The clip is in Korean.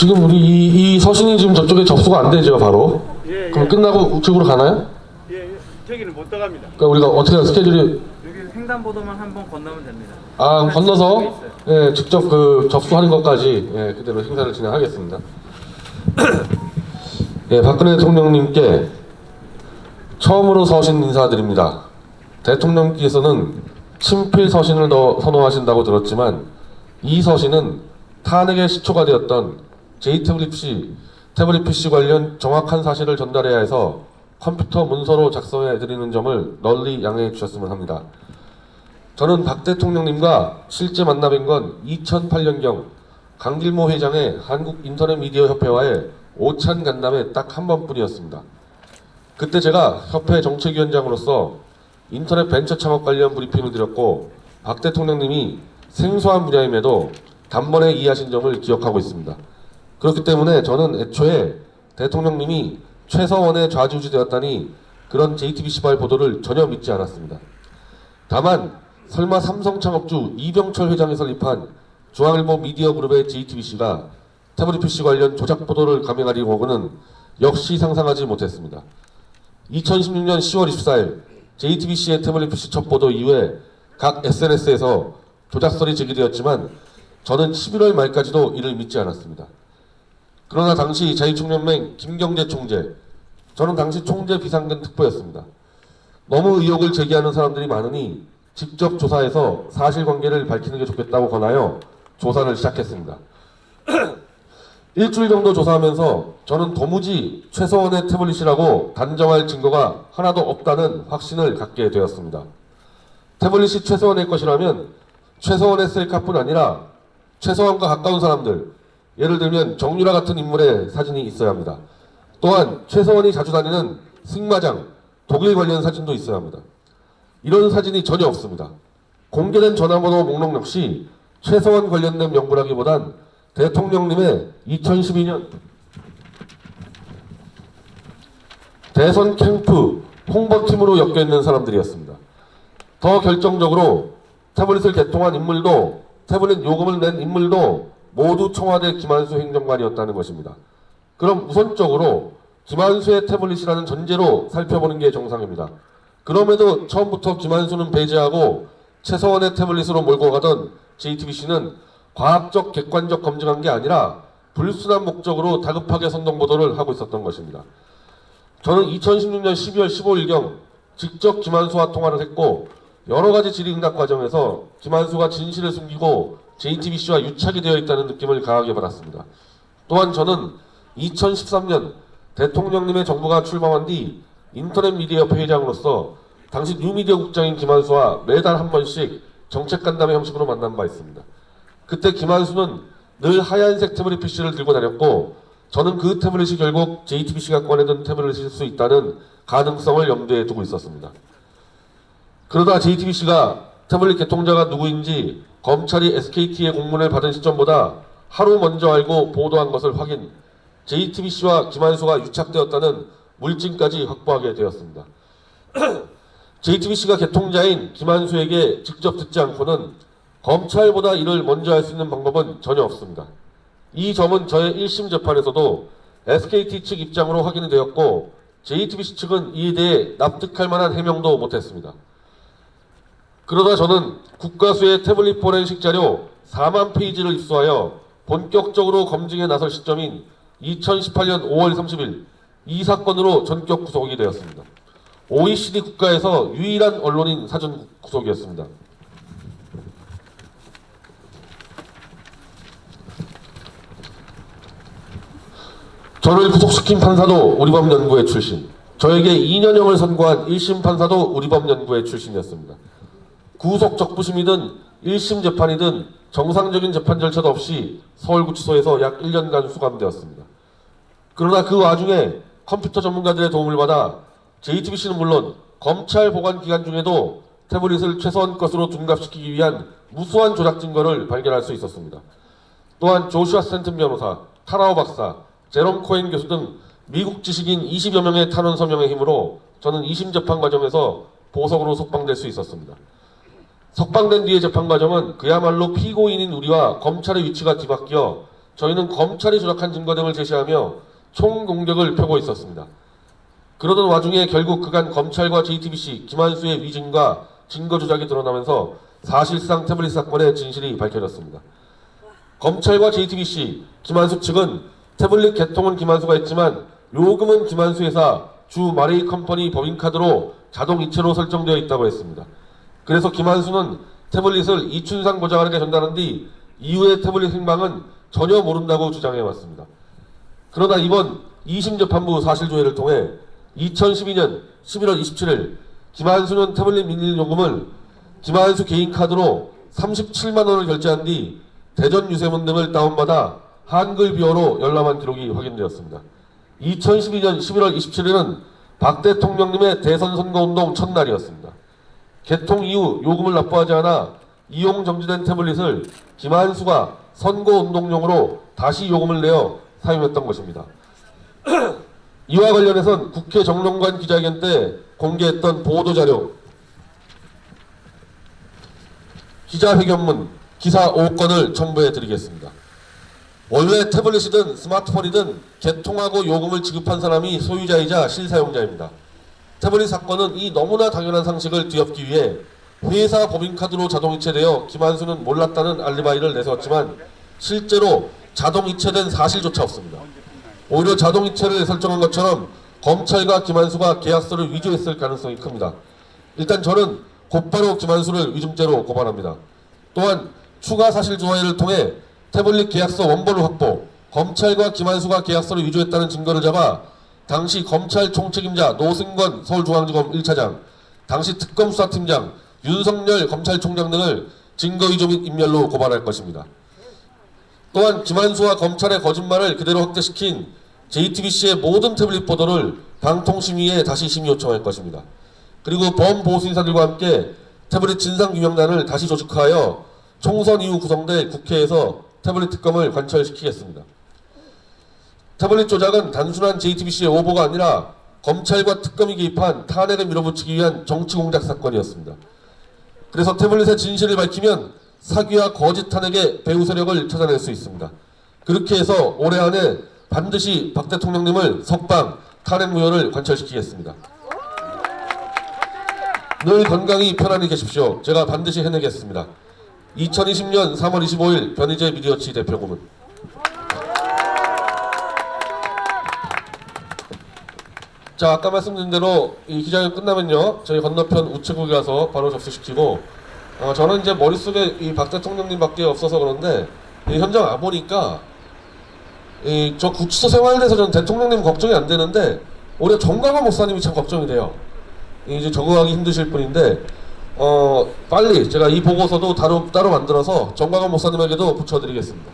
지금 우리 이, 이 서신이 지금 저쪽에 접수가 안 되죠, 바로. 예, 예. 그럼 끝나고 우측으로 가나요? 예, 예. 저기는 못 들어갑니다. 그러니까 우리가 어떻게 해요? 스케줄이 여기 횡단보도만 한 번 건너면 됩니다. 아 건너서. 예, 직접 그 접수하는 것까지 예, 그대로 행사를 진행하겠습니다. 예, 박근혜 대통령님께 처음으로 서신 인사드립니다. 대통령께서는 친필 서신을 넣어 선호하신다고 들었지만 이 서신은 탄핵의 시초가 되었던 J 태블릿 PC, 태블릿 PC 관련 정확한 사실을 전달해야 해서 컴퓨터 문서로 작성해 드리는 점을 널리 양해해 주셨으면 합니다. 저는 박 대통령님과 실제 만나 뵌 건 2008년경 강길모 회장의 한국인터넷미디어협회와의 오찬 간담회 딱 한 번뿐이었습니다. 그때 제가 협회 정책위원장으로서 인터넷 벤처 창업 관련 브리핑을 드렸고 박 대통령님이 생소한 분야임에도 단번에 이해하신 점을 기억하고 있습니다. 그렇기 때문에 저는 애초에 대통령님이 최서원에 좌지우지되었다니 그런 JTBC발 보도를 전혀 믿지 않았습니다. 다만 설마 삼성 창업주 이병철 회장이 설립한 중앙일보 미디어 그룹의 JTBC가 태블릿 PC 관련 조작 보도를 감행하려고는 역시 상상하지 못했습니다. 2016년 10월 24일 JTBC의 태블릿 PC 첫 보도 이후에 각 SNS에서 조작설이 제기되었지만 저는 11월 말까지도 이를 믿지 않았습니다. 그러나 당시 자유총연맹 김경재 총재, 저는 당시 총재 비상근 특보였습니다. 너무 의혹을 제기하는 사람들이 많으니 직접 조사해서 사실관계를 밝히는 게 좋겠다고 권하여 조사를 시작했습니다. 일주일 정도 조사하면서 저는 도무지 최서원의 태블릿이라고 단정할 증거가 하나도 없다는 확신을 갖게 되었습니다. 태블릿이 최서원의 것이라면 최서원의 셀카뿐 아니라 최서원과 가까운 사람들, 예를 들면 정유라 같은 인물의 사진이 있어야 합니다. 또한 최서원이 자주 다니는 승마장, 독일 관련 사진도 있어야 합니다. 이런 사진이 전혀 없습니다. 공개된 전화번호 목록 역시 최서원 관련된 명부라기보단 대통령님의 2012년 대선 캠프 홍보팀으로 엮여 있는 사람들이었습니다. 더 결정적으로 태블릿을 개통한 인물도 태블릿 요금을 낸 인물도 모두 청와대 김한수 행정관이었다는 것입니다. 그럼 우선적으로 김한수의 태블릿이라는 전제로 살펴보는 게 정상입니다. 그럼에도 처음부터 김한수는 배제하고 최서원의 태블릿으로 몰고 가던 JTBC는 과학적 객관적 검증한 게 아니라 불순한 목적으로 다급하게 선동 보도를 하고 있었던 것입니다. 저는 2016년 12월 15일경 직접 김한수와 통화를 했고 여러 가지 질의응답 과정에서 김한수가 진실을 숨기고 JTBC와 유착이 되어 있다는 느낌을 강하게 받았습니다. 또한 저는 2013년 대통령님의 정부가 출범한 뒤 인터넷 미디어 회장으로서 당시 뉴미디어 국장인 김한수와 매달 한 번씩 정책 간담회 형식으로 만난 바 있습니다. 그때 김한수는 늘 하얀색 태블릿 PC를 들고 다녔고 저는 그 태블릿이 결국 JTBC가 꺼내든 태블릿일 수 있다는 가능성을 염두에 두고 있었습니다. 그러다 JTBC가 태블릿 개통자가 누구인지 검찰이 SKT의 공문을 받은 시점보다 하루 먼저 알고 보도한 것을 확인, JTBC와 김한수가 유착되었다는 물증까지 확보하게 되었습니다. JTBC가 개통자인 김한수에게 직접 듣지 않고는 검찰보다 이를 먼저 할 수 있는 방법은 전혀 없습니다. 이 점은 저의 1심 재판에서도 SKT 측 입장으로 확인이 되었고 JTBC 측은 이에 대해 납득할 만한 해명도 못했습니다. 그러다 저는 국가수의 태블릿 포렌식 자료 4만 페이지를 입수하여 본격적으로 검증에 나설 시점인 2018년 5월 30일 이 사건으로 전격 구속이 되었습니다. OECD 국가에서 유일한 언론인 사전 구속이었습니다. 저를 구속시킨 판사도 우리법연구회 출신, 저에게 2년형을 선고한 1심 판사도 우리법연구회 출신이었습니다. 구속 적부심이든 1심 재판이든 정상적인 재판 절차도 없이 서울구치소에서 약 1년간 수감되었습니다. 그러나 그 와중에 컴퓨터 전문가들의 도움을 받아 JTBC는 물론 검찰 보관 기간 중에도 태블릿을 최소한 것으로 둔갑시키기 위한 무수한 조작 증거를 발견할 수 있었습니다. 또한 조슈아 스탠튼 변호사, 타라오 박사, 제롬 코엔 교수 등 미국 지식인 20여 명의 탄원 서명의 힘으로 저는 2심 재판 과정에서 보석으로 석방될 수 있었습니다. 석방된 뒤의 재판 과정은 그야말로 피고인인 우리와 검찰의 위치가 뒤바뀌어 저희는 검찰이 조작한 증거 등을 제시하며 총공격을 펴고 있었습니다. 그러던 와중에 결국 그간 검찰과 JTBC, 김한수의 위증과 증거 조작이 드러나면서 사실상 태블릿 사건의 진실이 밝혀졌습니다. 검찰과 JTBC, 김한수 측은 태블릿 개통은 김한수가 했지만 요금은 김한수 회사 주 마레이 컴퍼니 법인카드로 자동 이체로 설정되어 있다고 했습니다. 그래서 김한수는 태블릿을 이춘상 보좌관에게 전달한 뒤 이후의 태블릿 행방은 전혀 모른다고 주장해 왔습니다. 그러나 이번 2심 재판부 사실조회를 통해 2012년 11월 27일 김한수는 태블릿 민일 요금을 김한수 개인 카드로 37만 원을 결제한 뒤 대전 유세문 등을 다운받아 한글 비어로 열람한 기록이 확인되었습니다. 2012년 11월 27일은 박 대통령님의 대선 선거운동 첫날이었습니다. 개통 이후 요금을 납부하지 않아 이용 정지된 태블릿을 김한수가 선거운동용으로 다시 요금을 내어 사용했던 것입니다. 이와 관련해선 국회 정론관 기자회견 때 공개했던 보도자료 기자회견문 기사 5건을 첨부해 드리겠습니다. 원래 태블릿이든 스마트폰이든 개통하고 요금을 지급한 사람이 소유자이자 실사용자입니다. 태블릿 사건은 이 너무나 당연한 상식을 뒤엎기 위해 회사 법인카드로 자동이체되어 김한수는 몰랐다는 알리바이를 내세웠지만 실제로 자동이체된 사실조차 없습니다. 오히려 자동이체를 설정한 것처럼 검찰과 김한수가 계약서를 위조했을 가능성이 큽니다. 일단 저는 곧바로 김한수를 위증죄로 고발합니다. 또한 추가 사실 조회를 통해 태블릿 계약서 원본을 확보, 검찰과 김한수가 계약서를 위조했다는 증거를 잡아 당시 검찰 총책임자 노승건 서울중앙지검 1차장, 당시 특검수사팀장 윤석열 검찰총장 등을 증거 위조 및 인멸로 고발할 것입니다. 또한 김한수와 검찰의 거짓말을 그대로 확대시킨 JTBC의 모든 태블릿 보도를 방통심의에 다시 심의 요청할 것입니다. 그리고 범보수 인사들과 함께 태블릿 진상규명단을 다시 조직하여 총선 이후 구성될 국회에서 태블릿 특검을 관철시키겠습니다. 태블릿 조작은 단순한 JTBC의 오보가 아니라 검찰과 특검이 개입한 탄핵을 밀어붙이기 위한 정치 공작 사건이었습니다. 그래서 태블릿의 진실을 밝히면 사기와 거짓 탄핵의 배후 세력을 찾아낼 수 있습니다. 그렇게 해서 올해 안에 반드시 박 대통령님을 석방 탄핵 무효를 관철시키겠습니다. 늘 건강히 편안히 계십시오. 제가 반드시 해내겠습니다. 2020년 3월 25일 변희재 미디어치 대표 고문. 자 아까 말씀드린 대로 이 기자회견 끝나면요 저희 건너편 우체국에 가서 바로 접수시키고 어, 저는 이제 머릿속에 이 박 대통령님밖에 없어서 그런데 이 현장 와 보니까 이 저 구치소 생활에 대해서 저는 대통령님 걱정이 안 되는데 오히려 정광훈 목사님이 참 걱정이 돼요. 이제 적응하기 힘드실 분인데 어 빨리 제가 이 보고서도 따로 따로 만들어서 정광훈 목사님에게도 붙여드리겠습니다.